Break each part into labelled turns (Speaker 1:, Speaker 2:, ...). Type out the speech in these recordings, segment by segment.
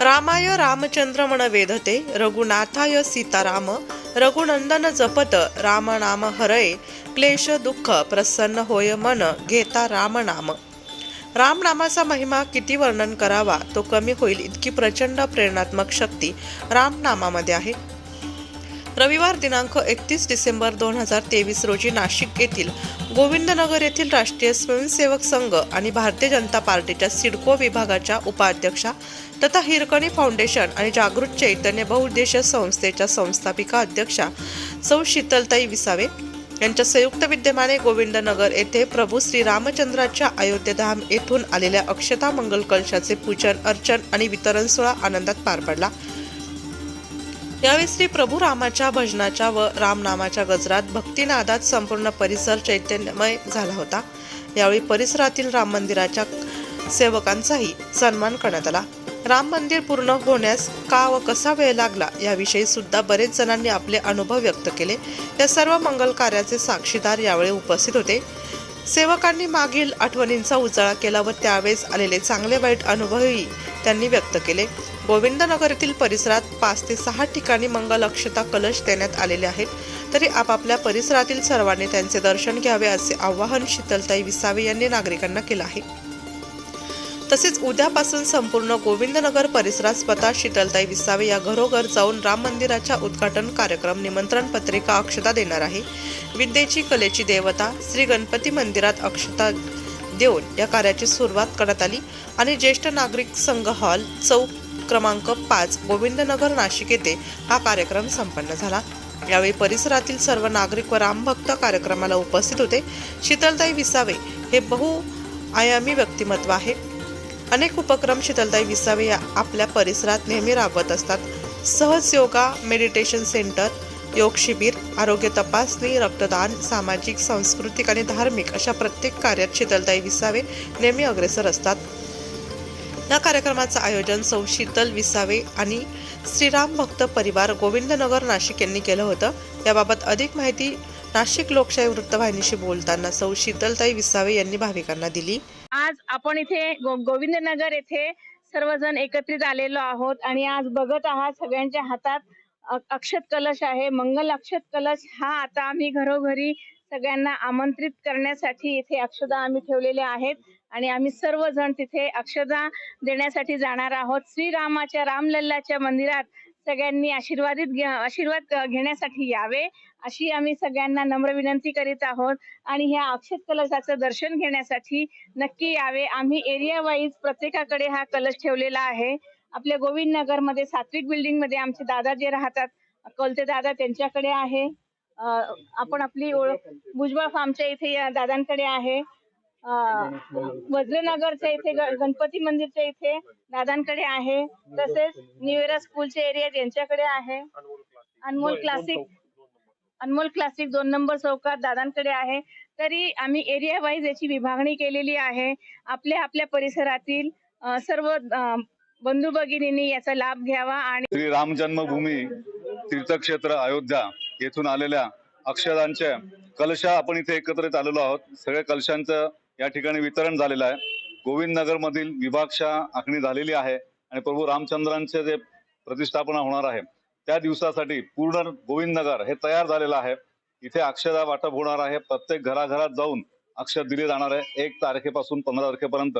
Speaker 1: रामाय रामचंद्र म्हण वेधते रघुनाथाय सीताराम रघुनंदन जपत राम नाम हरये. क्लेश दुःख प्रसन्न होय मन घेता राम नाम राम नामाचा महिमा किती वर्णन करावा तो कमी होईल इतकी प्रचंड प्रेरणात्मक शक्ती राम नामामध्ये आहे. रविवार दिनांक एकतीस डिसेंबर दोन हजार तेवीस रोजी नाशिक येथील गोविंदनगर येथील राष्ट्रीय स्वयंसेवक संघ आणि भारतीय जनता पार्टीच्या सिडको विभागाच्या उपाध्यक्षा तथा हिरकणी फाउंडेशन आणि जागृत चैतन्य बहुउद्देशीय संस्थेच्या संस्थापिका अध्यक्षा सौ शीतलताई विसावे यांच्या संयुक्त विद्यमाने गोविंदनगर येथे प्रभू श्री रामचंद्राच्या अयोध्यधाम येथून आलेल्या अक्षता मंगल कलशाचे पूजन अर्चन आणि वितरण सोहळा आनंदात पार पडला. यावेळी श्री प्रभू रामाच्या भजनाच्या व रामनामाच्या गजरात भक्तिनादात संपूर्ण परिसर चैतन्यमय झाला होता. यावेळी परिसरातील राम मंदिराच्या सेवकांचाही सन्मान करण्यात आला. राम मंदिर पूर्ण होण्यास का व कसा वेळ लागला याविषयी सुद्धा बरेच जणांनी आपले अनुभव व्यक्त केले. या सर्व मंगल कार्याचे साक्षीदार यावेळी उपस्थित होते. सेवकांनी मागील आठवणींचा उजाळा केला व त्यावेळेस आलेले चांगले वाईट अनुभवही त्यांनी व्यक्त केले. गोविंदनगर येथील परिसरात पाच ते सहा ठिकाणी मंगल अक्षता कलश देण्यात आलेले आहेत. तरी आपापल्या परिसरातील सर्वांनी त्यांचे दर्शन घ्यावे असे आवाहन शीतलताई विसावे यांनी नागरिकांना केलं आहे. तसेच उद्यापासून संपूर्ण गोविंदनगर परिसरात स्वतः शीतलताई विसावे या घरोघर जाऊन राम मंदिराच्या उद्घाटन कार्यक्रम निमंत्रण पत्रिका अक्षता देणार आहे. विद्येची कलेची देवता श्री गणपती मंदिरात अक्षता देऊन या कार्याची सुरुवात करण्यात आली. आणि ज्येष्ठ नागरिक संघ हॉल चौक क्रमांक पाच गोविंदनगर नाशिक येथे हा कार्यक्रम संपन्न झाला. यावेळी परिसरातील सर्व नागरिक व रामभक्त कार्यक्रमाला उपस्थित होते. शीतलताई विसावे हे बहुआयामी व्यक्तिमत्व आहे. अनेक उपक्रम शीतलताई विसावे या आपल्या परिसरात नेहमी राबवत असतात. सहज योगा मेडिटेशन सेंटर योग शिबिर आरोग्य तपासणी रक्तदान सामाजिक सांस्कृतिक आणि धार्मिक अशा प्रत्येक कार्यात शीतलताई विसावे नेहमी अग्रेसर असतात. या कार्यक्रमाचं आयोजन सौ शीतल विसावे आणि श्रीराम भक्त परिवार गोविंदनगर नाशिक यांनी केलं होतं. याबाबत अधिक माहिती नाशिक लोकशाही वृत्तवाहिनीशी बोलताना सौ शीतलताई विसावे यांनी भाविकांना दिली.
Speaker 2: आज आपण इथे गो गोविंदनगर येथे सर्वजण एकत्रित आलेलो आहोत आणि आज बघत आहात सगळ्यांच्या हातात अक्षत कलश आहे. मंगल अक्षत कलश हा आता आम्ही घरोघरी सगळ्यांना आमंत्रित करण्यासाठी इथे अक्षदा आम्ही ठेवलेल्या आहेत. आणि आम्ही सर्वजण तिथे अक्षदा देण्यासाठी जाणार आहोत. श्रीरामाच्या रामलल्लाच्या मंदिरात सगळ्यांनी आशीर्वादित घे- आशीर्वाद घेण्यासाठी यावे अशी आम्ही सगळ्यांना नम्र विनंती करीत आहोत. आणि ह्या अक्षत कलशाचं दर्शन घेण्यासाठी नक्की यावे. आम्ही एरिया वाईज प्रत्येकाकडे हा कलश ठेवलेला आहे. आपल्या गोविंद नगरमध्ये सात्विक बिल्डिंगमध्ये आमचे दादा जे राहतात कोलते दादा त्यांच्याकडे आहे. आपण आपली ओळख भुजबळ फार्मच्या इथे या दादांकडे आहे. वज्रनगरच्या इथे गणपती मंदिरच्या इथे दादांकडे आहे. तसेच निवेरा स्कूलचे एरिया यांच्याकडे आहे. अनमोल क्लासिक अनमोल क्लासिक दोन नंबर चौकात दादांकडे आहे. तरी आम्ही एरिया वाईज याची विभागणी केलेली आहे. आपल्या आपल्या परिसरातील सर्व बंधू भगिनींनी याचा लाभ घ्यावा आणि
Speaker 3: श्री राम जन्मभूमी तीर्थक्षेत्र अयोध्या येथून आलेल्या अक्षरांच्या कलशा आपण इथे एकत्रित आलेलो आहोत. सगळ्या कलशांचं या ठिकाणी वितरण झालेलं आहे. गोविंद नगर मधील विभागशा आखणी झालेली आहे आणि प्रभू रामचंद्रांचे जे प्रतिष्ठापना होणार आहे त्या दिवसासाठी पूर्ण गोविंद नगर हे तयार झालेलं आहे. इथे अक्षरा वाटप होणार आहे. प्रत्येक घराघरात जाऊन अक्षर दिले जाणार आहे. एक तारखेपासून पंधरा तारखेपर्यंत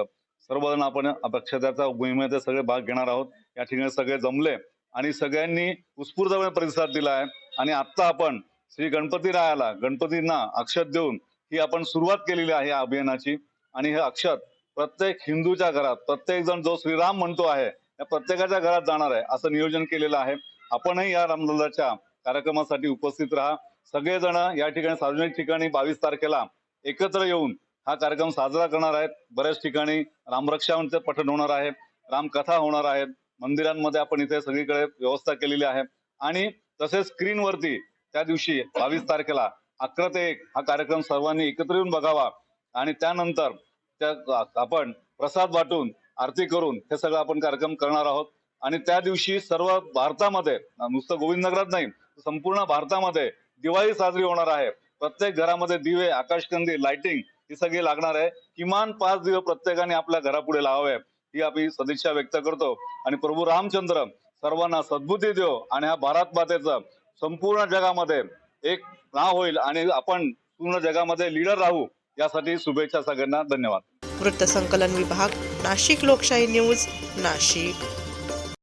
Speaker 3: सर्वजण आपण अक्षताच्या मोहिमेचे सगळे भाग घेणार आहोत. या ठिकाणी सगळे जमले आणि सगळ्यांनी उत्स्फूर्तपणे प्रतिसाद दिला आहे. आणि आत्ता आपण श्री गणपती रायाला गणपतींना अक्षत देऊन ही आपण सुरुवात केलेली आहे या अभियानाची. आणि हे अक्षर प्रत्येक हिंदूच्या घरात प्रत्येक जण जो श्रीराम म्हणतो आहे त्या प्रत्येकाच्या घरात जाणार आहे असं नियोजन केलेलं आहे. आपणही या रामलल्लाच्या कार्यक्रमासाठी उपस्थित राहा. सगळेजण या ठिकाणी सार्वजनिक ठिकाणी बावीस तारखेला एकत्र येऊन हा कार्यक्रम साजरा करणार आहेत. बऱ्याच ठिकाणी रामरक्षांचे पठण होणार आहे रामकथा होणार आहेत. मंदिरांमध्ये आपण इथे सगळीकडे व्यवस्था केलेली आहे. आणि तसेच स्क्रीनवरती त्या दिवशी बावीस तारखेला अकरा ते एक हा कार्यक्रम सर्वांनी एकत्र येऊन बघावा. आणि त्यानंतर त्या आपण प्रसाद वाटून आरती करून हे सगळं आपण कार्यक्रम करणार आहोत. आणि त्या दिवशी सर्व भारतामध्ये नुसतं गोविंदनगरात नाही संपूर्ण भारतामध्ये दिवाळी साजरी होणार आहे. प्रत्येक घरामध्ये दिवे आकाशकंदी लाइटिंग ही सगळी लागणार आहे. किमान पाच दिवस प्रत्येकाने आपल्या घरापुढे लावावे ही आम्ही सदिच्छा व्यक्त करतो. आणि प्रभू रामचंद्र सर्वांना सद्बुद्धी देव आणि हा भारत मातेचा संपूर्ण जगामध्ये एक नाव होईल आणि आपण पूर्ण जगामध्ये लीडर राहू यासाठी शुभेच्छा सगळ्यांना. धन्यवाद.
Speaker 1: वृत्तसंकलन विभाग नाशिक लोकशाही न्यूज नाशिक.